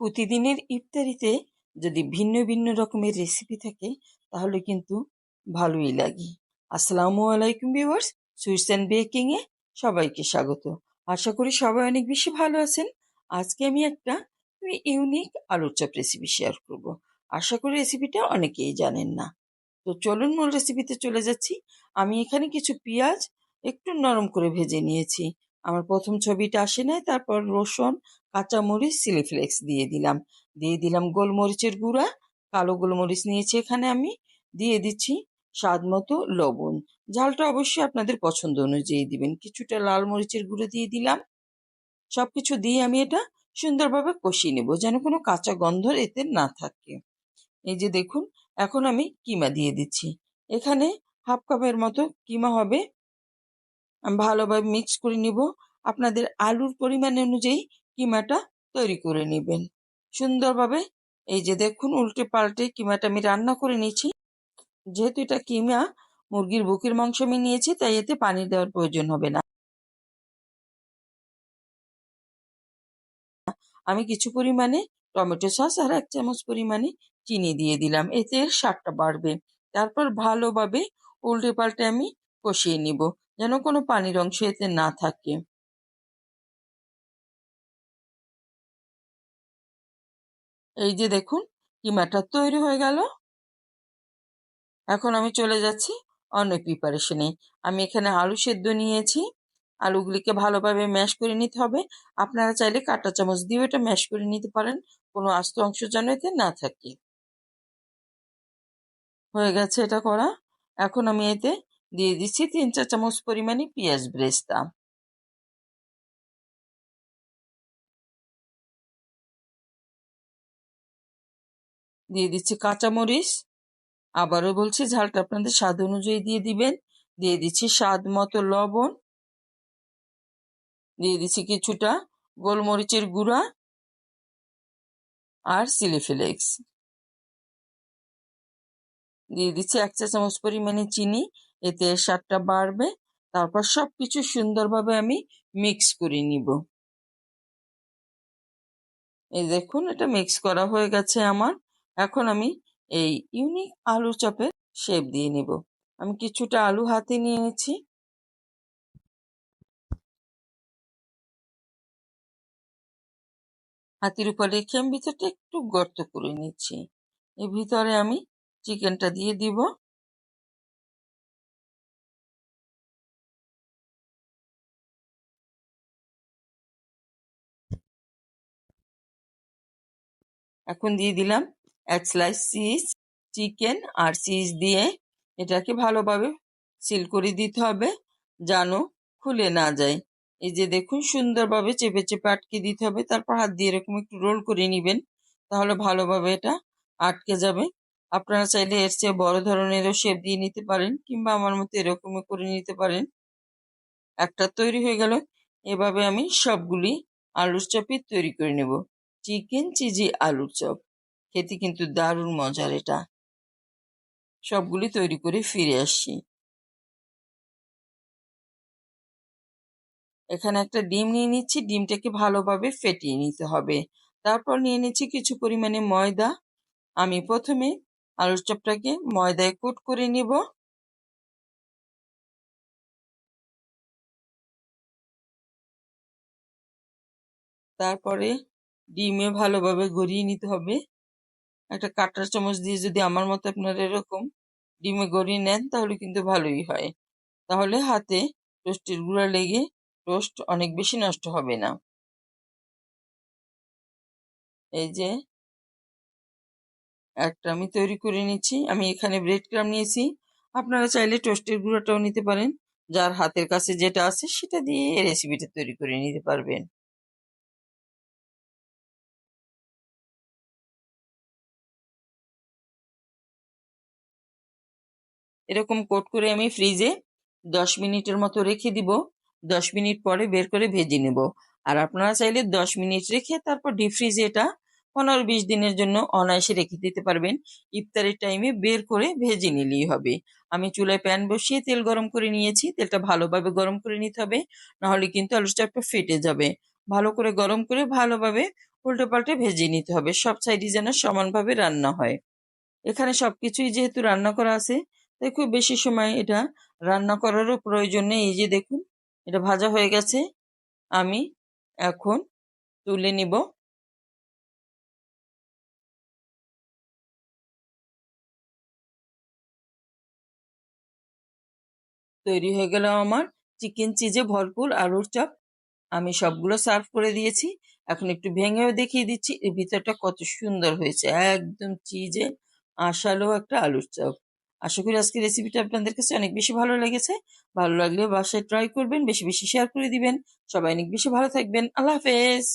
প্রতিদিনের ইফতারিতে যদি ভিন্ন ভিন্ন রকমের রেসিপি থাকে, তাহলে কিন্তু ভালোই লাগে। আসসালামু আলাইকুম ভিউয়ার্স সুইটস অ্যান্ড বেকিংয়ে সবাইকে স্বাগত। আশা করি সবাই অনেক বেশি ভালো আছেন। আজকে আমি একটা ইউনিক আলুর চপ রেসিপি শেয়ার করব। আশা করি রেসিপিটা অনেকেই জানেন না। তো চলুন মূল রেসিপিতে চলে যাচ্ছি। আমি এখানে কিছু পেঁয়াজ একটু নরম করে ভেজে নিয়েছি। আমার প্রথম ছবিটা আসে নাই, তারপর রসুন, কাঁচামরিচ চিলি ফ্লেক্স দিয়ে দিলাম। দিয়ে দিলাম গোলমরিচের গুঁড়া, কালো গোলমরিচ নিয়েছি এখানে আমি। দিয়ে দিচ্ছি স্বাদ মতো লবণ। ঝালটা অবশ্যই আপনাদের পছন্দ অনুযায়ী দিবেন। কিছুটা লাল মরিচের গুঁড়ো দিয়ে দিলাম। সব কিছু দিয়ে আমি এটা সুন্দরভাবে কষিয়ে নেব যেন কোনো কাঁচা গন্ধ এতে না থাকে। এই যে দেখুন, এখন আমি কিমা দিয়ে দিচ্ছি। এখানে হাফ কাপের মতো কিমা হবে। ভালোভাবে মিক্স করে নিব। আপনাদের আলুর পরিমাণ অনুযায়ী কিমাটা তৈরি করে নেবেন। সুন্দরভাবে এই যে দেখুন, উল্টে পাল্টে কিমাটা আমি রান্না করে নিয়েছি। যেহেতু এটা কিমা, মুরগির বুকের মাংস আমি নিয়েছি, তাই এতে পানি দেওয়ার প্রয়োজন হবে না। আমি কিছু পরিমাণে টমেটো সস আর এক চামচ পরিমাণে চিনি দিয়ে দিলাম। এতে স্বাদটা বাড়বে। তারপর ভালোভাবে উল্টে পাল্টে আমি কষিয়ে নিব। যেন কোনো পানির অংশ এতে না থাকে। এই যে দেখুন কিমাটা তৈরি হয়ে গেল। এখন আমি চলে যাচ্ছি অন্য প্রিপারেশনে আমি এখানে আলু সেদ্ধ নিয়েছি। আলুগুলিকে ভালোভাবে ম্যাশ করে নিতে হবে। আপনারা চাইলে কাঁটা চামচ দিয়ে এটা ম্যাশ করে নিতে পারেন। কোনো আস্ত অংশ যেন এতে না থাকে। হয়ে গেছে এটা করা। এখন আমি এতে দিয়ে দিচ্ছি তিন চার চামচ পরিমাণে পেঁয়াজ ব্রেস্তা। দিয়ে দিচ্ছি কাঁচামরিচ। আবারও বলছি ঝালটা আপনাদের স্বাদ অনুযায়ী দিয়ে দিবেন। দিয়ে দিচ্ছি স্বাদ মতো লবণ। দিয়ে দিচ্ছি কিছুটা গোলমরিচের গুঁড়া। আর চিলি ফ্লেক্স। দিয়ে দিচ্ছি এক চা চামচ পরিমাণে চিনি, এতে স্বাদটা বাড়বে। তারপর সব কিছু সুন্দরভাবে আমি মিক্স করে নিব। এই দেখুন, এটা মিক্স করা হয়ে গেছে আমার। এখন আমি এই ইউনিক আলু চপের শেপ দিয়ে নিব। আমি কিছুটা আলু হাতে নিয়ে নিচ্ছি। হাতির উপর রেখে আমি ভিতরটা একটু গর্ত করে নিচ্ছি। এর ভিতরে আমি চিকেনটা দিয়ে দিব। এখন দিয়ে দিলাম এক স্লাইস চিজ চিকেন আর চিজ দিয়ে এটাকে ভালোভাবে সিল করে দিতে হবে যেন খুলে না যায়। এই যে দেখুন সুন্দরভাবে চেপে চেপে আটকে দিতে হবে, তারপর হাত দিয়ে এরকম একটু রোল করে নেবেন, তাহলে ভালোভাবে এটা আটকে যাবে। আপনারা চাইলে এর চেয়ে বড় ধরনেরও শেপ দিয়ে নিতে পারেন কিংবা আমার মতো এরকমও করে নিতে পারেন। একটা তৈরি হয়ে গেল। এভাবে আমি সবগুলি আলুর চপই তৈরি করে নেব। চিকেন চিজি আলুর চপ। খেতে কিন্তু দারুণ মজার এটা। সবগুলি তৈরি করে ফিরে আসছি। এখানে একটা ডিম নিয়ে নিচ্ছি। ডিমটাকে ভালোভাবে ফেটিয়ে নিতে হবে। তারপর নিয়ে নিচ্ছি কিছু পরিমাণে ময়দা। আমি প্রথমে আলুর চপটাকে ময়দায় কোট করে নিব। তারপরে ডিমে ভালোভাবে গড়িয়ে নিতে হবে। একটা কাটার চামচ দিয়ে যদি আমার মতো আপনারা এরকম ডিমে গড়িয়ে নেন, তাহলে কিন্তু ভালোই হয়। তাহলে হাতে টোস্টের গুঁড়া লেগে টোস্ট অনেক বেশি নষ্ট হবে না। এই যে একটা আমি তৈরি করে নিচ্ছি। আমি এখানে ব্রেড ক্রাম নিয়েছি। আপনারা চাইলে টোস্টের গুঁড়াটাও নিতে পারেন। যার হাতের কাছে যেটা আছে সেটা দিয়ে রেসিপিটা তৈরি করে নিতে পারবেন। এরকম কোট করে আমি ফ্রিজে দশ মিনিটের মতো রেখে দিব। দশ মিনিট পরে বের করে ভেজে নেব। আর আপনারা চাইলে দশ মিনিট রেখে তারপর ডিপ ফ্রিজে এটা পনেরো বিশ দিনের জন্য অনায়াসে রেখে দিতে পারবেন। ইফতারের টাইমে বের করে ভেজে নিলেই হবে। আমি চুলায় প্যান বসিয়ে তেল গরম করে নিয়েছি। তেলটা ভালোভাবে গরম করে নিতে হবে। নাহলে কিন্তু আলুর চাপটা ফেটে যাবে। ভালো করে গরম করে ভালোভাবে উল্টে পাল্টে ভেজে নিতে হবে। সব সাইডই যেন সমানভাবে রান্না হয়। এখানে সব কিছুই যেহেতু রান্না করা আছে, তাই খুব বেশি সময় এটা রান্না করারও প্রয়োজন নেই। এই যে দেখুন, এটা ভাজা হয়ে গেছে। আমি এখন তুলে নিব। তৈরি হয়ে গেল আমার। চিকেন চিজে ভরপুর আলুর চপ। আমি সবগুলো সার্ভ করে দিয়েছি। এখন একটু ভেঙেও দেখিয়ে দিচ্ছি। এর ভিতরটা কত সুন্দর হয়েছে। একদম চিজে আশালো একটা আলুর চপ। আশা করি আজকে রেসিপিটা আপনাদের কাছে অনেক বেশি ভালো লেগেছে। ভালো লাগলে বাসায় ট্রাই করবেন, বেশি বেশি শেয়ার করে দিবেন। সবাই অনেক বেশি ভালো থাকবেন। আল্লাহ হাফেজ!